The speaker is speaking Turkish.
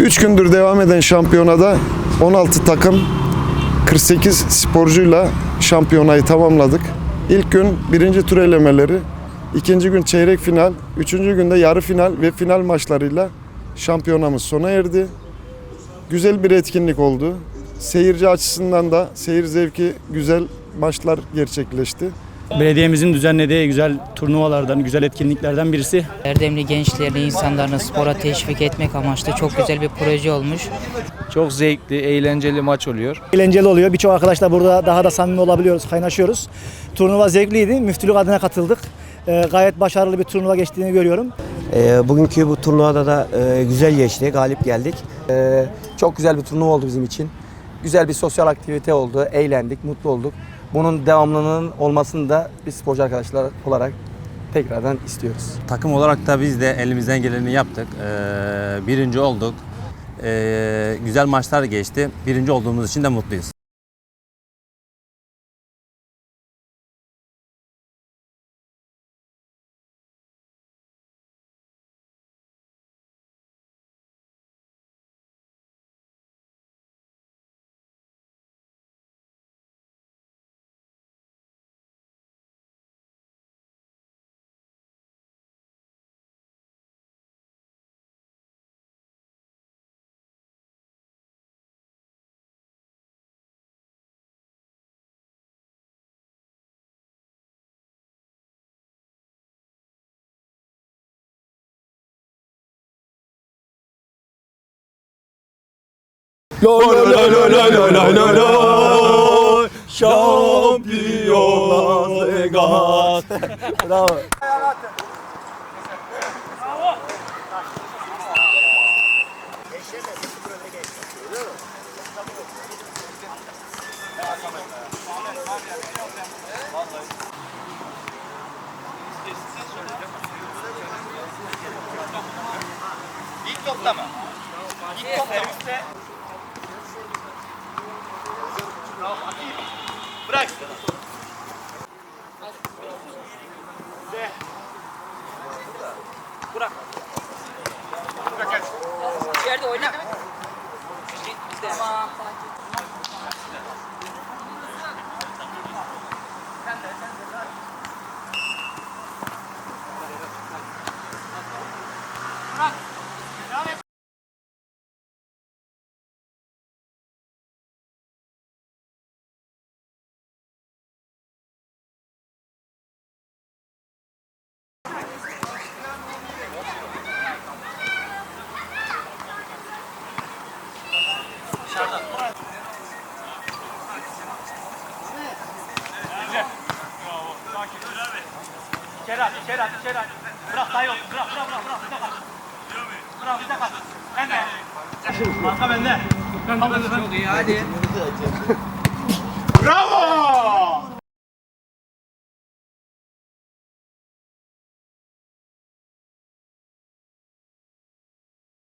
3 gündür devam eden şampiyonada 16 takım 48 sporcuyla şampiyonayı tamamladık. İlk gün birinci tur elemeleri, ikinci gün çeyrek final, üçüncü günde yarı final ve final maçlarıyla şampiyonamız sona erdi. Güzel bir etkinlik oldu. Seyirci açısından da seyir zevki güzel maçlar gerçekleşti. Belediyemizin düzenlediği güzel turnuvalardan, güzel etkinliklerden birisi. Erdemli gençlerini, insanlarını spora teşvik etmek amaçlı çok güzel bir proje olmuş. Çok zevkli, eğlenceli maç oluyor. eğlenceli oluyor. Birçok arkadaşla burada daha da samimi olabiliyoruz, kaynaşıyoruz. Turnuva zevkliydi. Müftülük adına katıldık. Ee, gayet başarılı bir turnuva geçtiğini görüyorum. Ee, bugünkü bu turnuvada da e, güzel geçti, galip geldik. Ee, çok güzel bir turnuva oldu bizim için. Güzel bir sosyal aktivite oldu, eğlendik, mutlu olduk. Bunun devamlılığının olmasını da biz sporcu arkadaşlar olarak tekrardan istiyoruz. Takım olarak da biz de elimizden geleni yaptık. Ee, birinci olduk. Ee, güzel maçlar geçti. Birinci olduğumuz için de mutluyuz. Lo lo. Bravo. İlk topta? İlk topta? İçeride oyna. İçeri at, içeri at, içeri at. Bırak dayı olsun, bırak, bırak, bırak, bırak, bize kal. Bırak, bize kal. Ben de. Arka bende. Çok iyi, hadi.